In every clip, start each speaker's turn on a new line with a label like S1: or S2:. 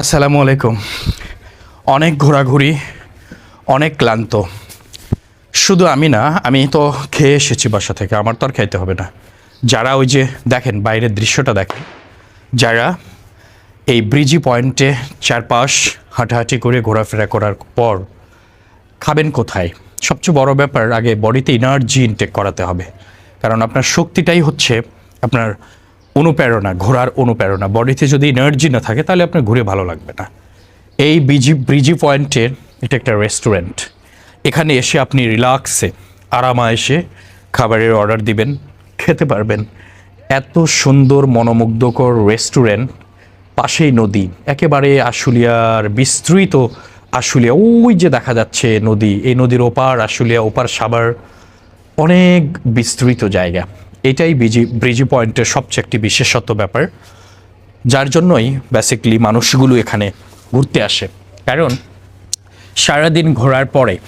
S1: আসসালামু আলাইকুম। অনেক ঘোরাঘুরি, অনেক ক্লান্ত। শুধু আমি না, আমি তো খেয়ে এসেছি বাসা থেকে, আমার তো আর খাইতে হবে না। যারা ওই যে দেখেন, বাইরের দৃশ্যটা দেখেন, যারা এই ব্রিজি পয়েন্টে চারপাশ হাঁটাহাঁটি করে ঘোরাফেরা করার পর খাবেন কোথায়? সবচেয়ে বড় ব্যাপার, আগে বডিতে এনার্জি ইনটেক করাতে হবে। কারণ আপনার শক্তিটাই হচ্ছে আপনার অনুপ্রেরণা, ঘোরার অনুপ্রেরণা। বডিতে যদি এনার্জি না থাকে, তাহলে আপনার ঘুরে ভালো লাগবে না। এই বিজি ব্রিজি পয়েন্টের এটা একটা রেস্টুরেন্ট এখানে এসে আপনি রিল্যাক্সে আরামায়েসে খাবারের অর্ডার দিবেন, খেতে পারবেন। এত সুন্দর, মনোমুগ্ধকর রেস্টুরেন্ট পাশেই নদী। একেবারে আশুলিয়ার বিস্তৃত আশুলিয়া। ওই যে দেখা যাচ্ছে নদী, এই নদীর ওপার আশুলিয়া, ওপার সাবার অনেক বিস্তৃত জায়গা। এটাই বিজি ব্রিজি পয়েন্টের সবচেয়ে একটি বিশেষত্ব ব্যাপার, যার জন্যই বেসিকলি মানুষগুলো এখানে ঘুরতে আসে। কারণ সারাদিন ঘোরার পরে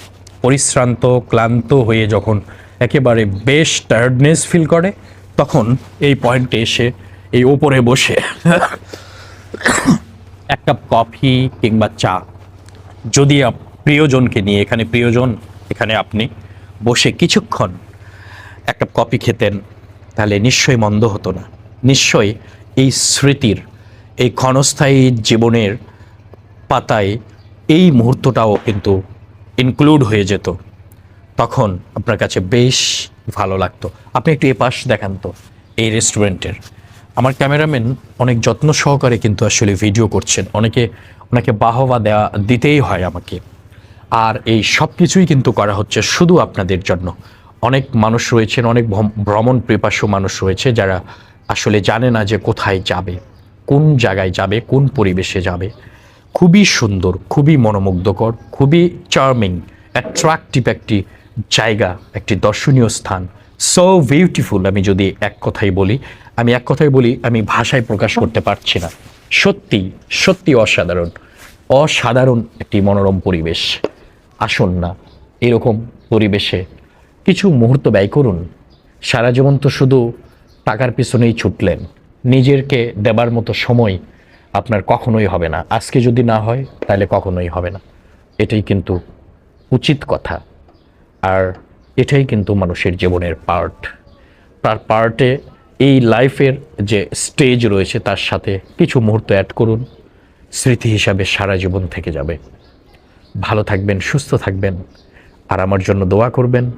S1: পরিশ্রান্ত, ক্লান্ত হয়ে যখন একেবারে বেশ টায়ার্ডনেস ফিল করে, তখন এই পয়েন্টে এসে এই ওপরে বসে। এক কাপ কফি কিংবা চা। যদি প্রিয়জনকে নিয়ে, এখানে প্রিয়জন, এখানে আপনি বসে কিছুক্ষণ এক কাপ কফি খেতেন তাহলে নিশ্চয়ই মন্দ হতো না। নিশ্চয়ই এই স্মৃতির, এই ক্ষণস্থায়ী জীবনের পাতায় এই মুহূর্তটাও কিন্তু ইনক্লুড হয়ে যেত। তখন আপনার কাছে বেশ ভালো লাগতো। আপনি একটু এ পাশ দেখান তো, এই রেস্টুরেন্টের আমার ক্যামেরাম্যান অনেক যত্ন সহকারে কিন্তু আসলে ভিডিও করছেন। অনেকে, ওনাকে বাহবা দেওয়া দিতেই হয় আমাকে। আর এই সব কিছুই কিন্তু করা হচ্ছে শুধু আপনাদের জন্য। অনেক মানুষ রয়েছেন, অনেক ভ্রমণ প্রিপাসু মানুষ রয়েছে যারা আসলে জানে না যে কোথায় যাবে, কোন জায়গায় যাবে, কোন পরিবেশে যাবে। খুবই সুন্দর, খুবই মনোমুগ্ধকর, খুবই চার্মিং অ্যাট্রাকটিভ একটি জায়গা, একটি দর্শনীয় স্থান। সো বিউটিফুল আমি যদি এক কথাই বলি, আমি এক কথাই বলি, আমি ভাষায় প্রকাশ করতে পারছি না। সত্যি সত্যি অসাধারণ অসাধারণ একটি মনোরম পরিবেশ। আসুন না, এরকম পরিবেশে কিছু মুহূর্ত ব্যয় করুন। সারা জীবন তো শুধু টাকার পিছনেই ছুটলেন। নিজেরকে দেবার মতো সময় আপনার কখনোই হবে না। আজকে যদি না হয়, তাহলে কখনোই হবে না। এটাই কিন্তু উচিত কথা। আর এটাই কিন্তু মানুষের জীবনের পার্ট। তার পার্টে এই লাইফের যে স্টেজ রয়েছে, তার সাথে কিছু মুহূর্ত অ্যাড করুন। স্মৃতি হিসাবে সারা জীবন থেকে যাবে। ভালো থাকবেন, সুস্থ থাকবেন। আর আমার জন্য দোয়া করবেন।